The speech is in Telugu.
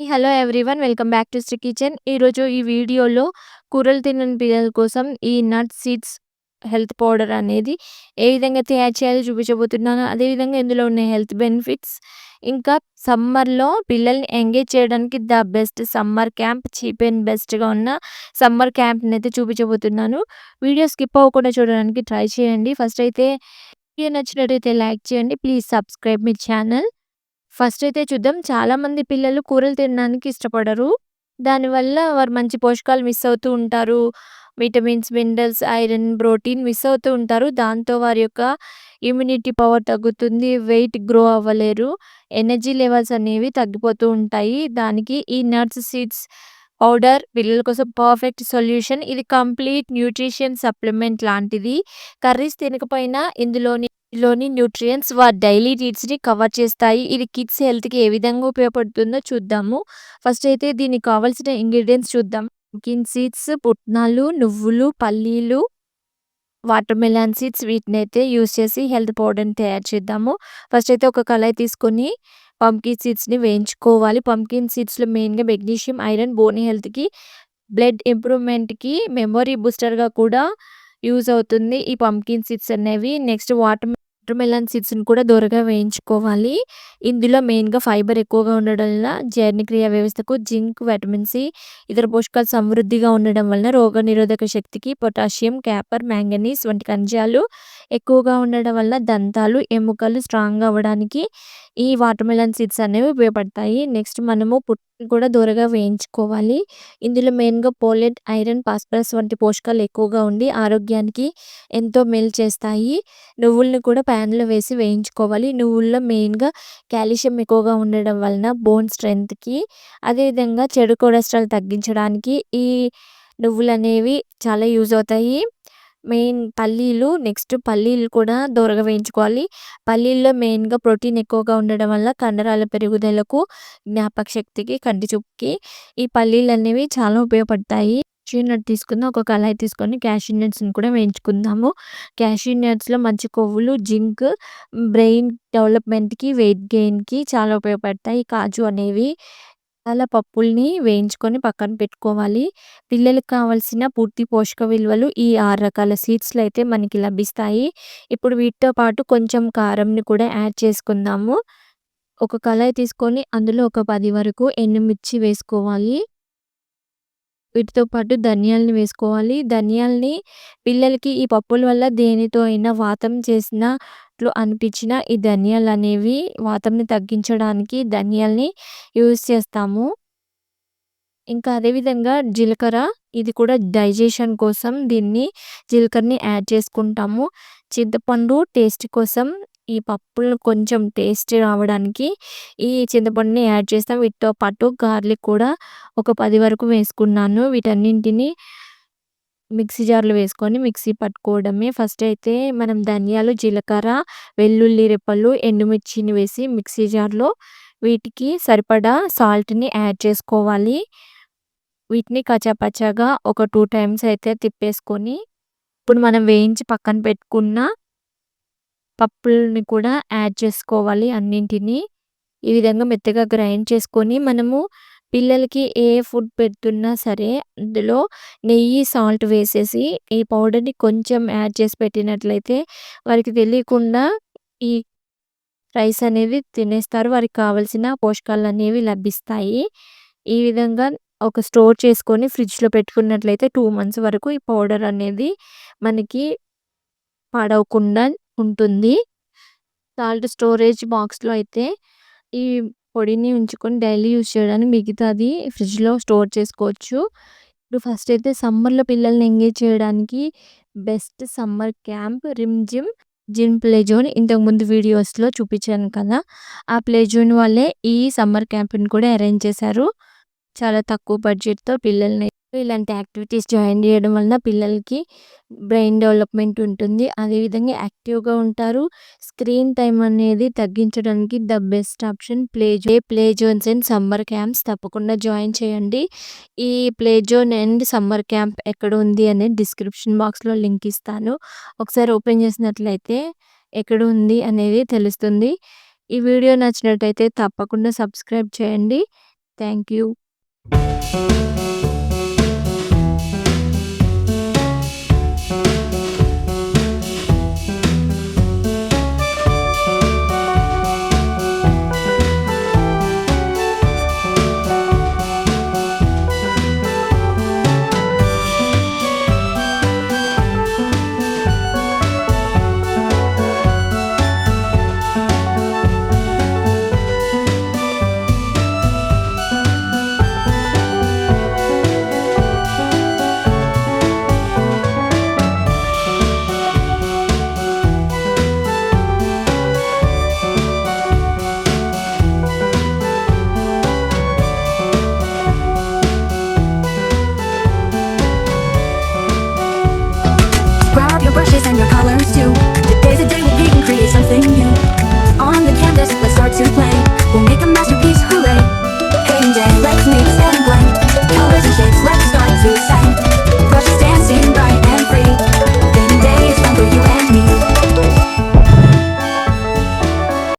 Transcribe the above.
Hello everyone welcome back to Sri Kitchen. ఈరోజు ఈ వీడియోలో కూరలు తినని పిల్లల కోసం ఈ నట్ సీడ్స్ హెల్త్ పౌడర్ అనేది ఏ విధంగా తయారు చేయాలో చూపించబోతున్నాను. అదేవిధంగా ఇందులో ఉన్న హెల్త్ బెనిఫిట్స్ ఇంకా సమ్మర్‌లో పిల్లల్ని ఎంగేజ్ చేయడానికి the best summer camp cheap and బెస్ట్‌గా ఉన్న సమ్మర్ క్యాంప్‌నైతే చూపించబోతున్నాను. వీడియో స్కిప్ అవ్వకుండా చూడడానికి ట్రై చేయండి. ఫస్ట్ అయితే వీడియో నచ్చినట్టయితే లైక్ చేయండి. ప్లీజ్ సబ్స్క్రైబ్ మీ ఛానల్. ఫస్ట్ అయితే చూద్దాం. చాలామంది పిల్లలు కూరలు తినడానికి ఇష్టపడరు. దానివల్ల వారు మంచి పోషకాలు మిస్ అవుతూ ఉంటారు. Vitamins, minerals, iron, protein miss అవుతూ ఉంటారు. దాంతో వారి యొక్క ఇమ్యూనిటీ పవర్ తగ్గుతుంది. వెయిట్ గ్రో అవ్వలేరు. ఎనర్జీ లెవెల్స్ అనేవి తగ్గిపోతూ ఉంటాయి. దానికి ఈ నట్స్ సీడ్స్ పౌడర్ పిల్లల కోసం పర్ఫెక్ట్ సొల్యూషన్. ఇది కంప్లీట్ న్యూట్రిషన్ సప్లిమెంట్ లాంటిది. కర్రీస్ తినకపోయినా ఇందులోని లోని న్యూట్రియన్స్ వారి డైలీ నీడ్స్‌ని కవర్ చేస్తాయి. ఇది కిడ్స్ హెల్త్‌కి ఏ విధంగా ఉపయోగపడుతుందో చూద్దాము. ఫస్ట్ అయితే దీనికి కావాల్సిన ఇంగ్రీడియంట్స్ చూద్దాం. పంకిన్ సీడ్స్, పుట్నాలు, నువ్వులు, పల్లీలు, వాటర్ మెలాన్ సీడ్స్ వీటినైతే యూస్ చేసి హెల్త్ పౌడర్‌ని తయారు చేద్దాము. ఫస్ట్ అయితే ఒక కళాయి తీసుకొని పంకిన్ సీడ్స్‌ని వేయించుకోవాలి. పంకిన్ సీడ్స్‌లో మెయిన్‌గా మెగ్నీషియం, ఐరన్ బోన్ హెల్త్‌కి, బ్లడ్ ఇంప్రూవ్‌మెంట్‌కి, మెమొరీ బూస్టర్‌గా కూడా యూజ్ అవుతుంది. ఈ పంకిన్ సీడ్స్ అనేవి. నెక్స్ట్ వాటర్ వాటర్ మెలన్ సీడ్స్‌ని కూడా దూరగా వేయించుకోవాలి. ఇందులో మెయిన్‌గా ఫైబర్ ఎక్కువగా ఉండడం వల్ల జీర్ణక్రియ వ్యవస్థకు జింక్, విటమిన్ సి, ఇతర పోషకాలు సమృద్ధిగా ఉండడం వలన రోగనిరోధక శక్తికి పొటాషియం, క్యాపర్ మాంగనీస్ వంటి ఖనిజాలు ఎక్కువగా ఉండడం వల్ల దంతాలు, ఎముకలు స్ట్రాంగ్‌గా అవ్వడానికి ఈ వాటర్ మెలన్ సీడ్స్ అనేవి ఉపయోగపడతాయి. నెక్స్ట్ మనము పుట్నాలు కూడా దూరగా వేయించుకోవాలి. ఇందులో మెయిన్‌గా పోలెట్, ఐరన్, ఫాస్ఫరస్ వంటి పోషకాలు ఎక్కువగా ఉండి ఆరోగ్యానికి ఎంతో మేలు చేస్తాయి. నువ్వుల్ని కూడా ప్యాన్లో వేసి వేయించుకోవాలి. నువ్వుల్లో మెయిన్‌గా కాల్షియం ఎక్కువగా ఉండడం వలన బోన్ స్ట్రెంత్కి అదేవిధంగా చెడు కొలెస్ట్రాల్ తగ్గించడానికి ఈ నువ్వులనేవి చాలా యూజ్ అవుతాయి. మెయిన్ పల్లీలు నెక్స్ట్ పల్లీలు కూడా దోరగా వేయించుకోవాలి. పల్లీల్లో మెయిన్‌గా ప్రోటీన్ ఎక్కువగా ఉండడం వల్ల కండరాల పెరుగుదలకు, జ్ఞాపక శక్తికి, కంటి చూపుకి ఈ పల్లీలు అనేవి చాలా ఉపయోగపడతాయి. క్యాష్యూ నట్ తీసుకుందాం. ఒక కళాయి తీసుకొని క్యాష్యూ నట్స్‌ని కూడా వేయించుకుందాము. క్యాష్యూ నట్స్‌లో మంచి కొవ్వులు, జింక్ బ్రెయిన్ డెవలప్‌మెంట్‌కి, వెయిట్ గెయిన్‌కి చాలా ఉపయోగపడతాయి. కాజు అనేవి చాలా పప్పుల్ని వేయించుకొని పక్కన పెట్టుకోవాలి. పిల్లలకి కావాల్సిన పూర్తి పోషక విలువలు ఈ ఆరు రకాల సీడ్స్‌లో అయితే మనకి లభిస్తాయి. ఇప్పుడు వీటితో పాటు కొంచెం కారంని కూడా యాడ్ చేసుకుందాము. ఒక కళాయి తీసుకొని అందులో ఒక పది వరకు ఎండుమిర్చి వేసుకోవాలి. వీటితో పాటు ధనియాల్ని వేసుకోవాలి. ధనియాల్ని పిల్లలకి ఈ పప్పుల వల్ల దేనితో అయినా వాతం చేసినట్లు అనిపించిన ఈ ధనియాలు అనేవి వాతంని తగ్గించడానికి ధనియాల్ని యూజ్ చేస్తాము. ఇంకా అదేవిధంగా జీలకర్ర ఇది కూడా డైజెషన్ కోసం దీన్ని జీలకర్రని యాడ్ చేసుకుంటాము. చింతపండు టేస్ట్ కోసం ఈ పప్పులను కొంచెం టేస్ట్ రావడానికి ఈ చింతపండుని యాడ్ చేస్తాం. వీటితో పాటు గార్లిక్ కూడా ఒక పది వరకు వేసుకున్నాను. వీటన్నింటిని మిక్సీ జార్‌లో వేసుకొని మిక్సీ పట్టుకోవడమే. ఫస్ట్ అయితే మనం ధనియాలు, జీలకర్ర, వెల్లుల్లి రెప్పలు ఎండుమిర్చిని వేసి మిక్సీ జార్‌లో వీటికి సరిపడా సాల్ట్‌ని యాడ్ చేసుకోవాలి. వీటిని కచ్చాపచ్చాగా ఒక టూ టైమ్స్ అయితే తిప్పేసుకొని ఇప్పుడు మనం వేయించి పక్కన పెట్టుకున్న పప్పుల్ని కూడా యాడ్ చేసుకోవాలి అన్నింటిని. ఈ విధంగా మెత్తగా గ్రైండ్ చేసుకొని మనము పిల్లలకి ఏ ఫుడ్ పెడుతున్నా సరే అందులో నెయ్యి, సాల్ట్ వేసేసి ఈ పౌడర్‌ని కొంచెం యాడ్ చేసి పెట్టినట్లయితే వారికి తెలియకుండా ఈ రైస్ అనేది తినేస్తారు. వారికి కావాల్సిన పోషకాలనేవి లభిస్తాయి. ఈ విధంగా ఒక స్టోర్ చేసుకొని ఫ్రిడ్జ్‌లో పెట్టుకున్నట్లయితే టూ మంత్స్ వరకు ఈ పౌడర్ అనేది మనకి పాడవకుండా ఉంటుంది. సాల్ట్ స్టోరేజ్ బాక్స్‌లో అయితే ఈ పొడిని ఉంచుకొని డైలీ యూజ్ చేయడానికి మిగతాది ఫ్రిడ్జ్‌లో స్టోర్ చేసుకోవచ్చు. ఇప్పుడు ఫస్ట్ అయితే సమ్మర్‌లో పిల్లల్ని ఎంగేజ్ చేయడానికి best summer camp rim gym, gym play zone ఇంతకుముందు వీడియోస్‌లో చూపించాను కదా! ఆ ప్లే జోన్ వాళ్ళే ఈ సమ్మర్ క్యాంప్‌ని కూడా అరేంజ్ చేశారు. చాలా తక్కువ బడ్జెట్‌తో పిల్లల్ని ఇలాంటి యాక్టివిటీస్ జాయిన్ చేయడం వలన పిల్లలకి బ్రెయిన్ డెవలప్‌మెంట్ ఉంటుంది. అదేవిధంగా యాక్టివ్‌గా ఉంటారు. స్క్రీన్ టైం అనేది తగ్గించడానికి the best option play zone. Play zones and summer camps తప్పకుండా జాయిన్ చేయండి. ఈ play zone and summer camp ఎక్కడ ఉంది అనేది డిస్క్రిప్షన్ బాక్స్‌లో లింక్ ఇస్తాను. ఒకసారి ఓపెన్ చేసినట్లయితే ఎక్కడ ఉంది అనేది తెలుస్తుంది. ఈ వీడియో నచ్చినట్టయితే తప్పకుండా సబ్స్క్రైబ్ చేయండి. Thank you. you. learn to. Today's a day where we can create something new. On the canvas, let's start to play. We'll make a masterpiece, hooray. Painting, let's make seven blank Colors and shapes, let's start to sing